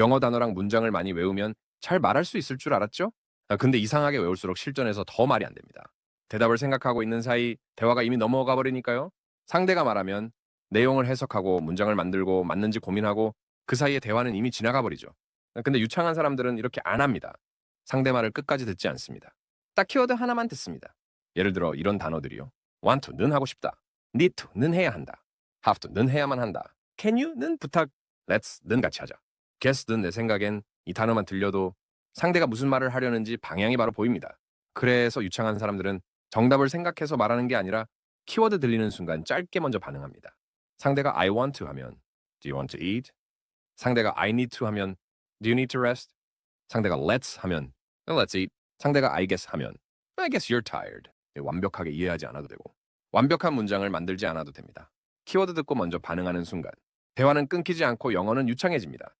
영어 단어랑 문장을 많이 외우면 잘 말할 수 있을 줄 알았죠? 아, 근데 이상하게 외울수록 실전에서 더 말이 안 됩니다. 대답을 생각하고 있는 사이 대화가 이미 넘어가 버리니까요. 상대가 말하면 내용을 해석하고 문장을 만들고 맞는지 고민하고 그 사이에 대화는 이미 지나가 버리죠. 아, 근데 유창한 사람들은 이렇게 안 합니다. 상대 말을 끝까지 듣지 않습니다. 딱 키워드 하나만 듣습니다. 예를 들어 이런 단어들이요. want to는 하고 싶다. need to는 해야 한다. have to는 해야만 한다. can you는 부탁. let's는 같이 하자. Guess는 내 생각엔 이 단어만 들려도 상대가 무슨 말을 하려는지 방향이 바로 보입니다. 그래서 유창한 사람들은 정답을 생각해서 말하는 게 아니라 키워드 들리는 순간 짧게 먼저 반응합니다. 상대가 I want to 하면 Do you want to eat? 상대가 I need to 하면 Do you need to rest? 상대가 Let's 하면 Let's eat. 상대가 I guess 하면 I guess you're tired. 완벽하게 이해하지 않아도 되고 완벽한 문장을 만들지 않아도 됩니다. 키워드 듣고 먼저 반응하는 순간 대화는 끊기지 않고 영어는 유창해집니다.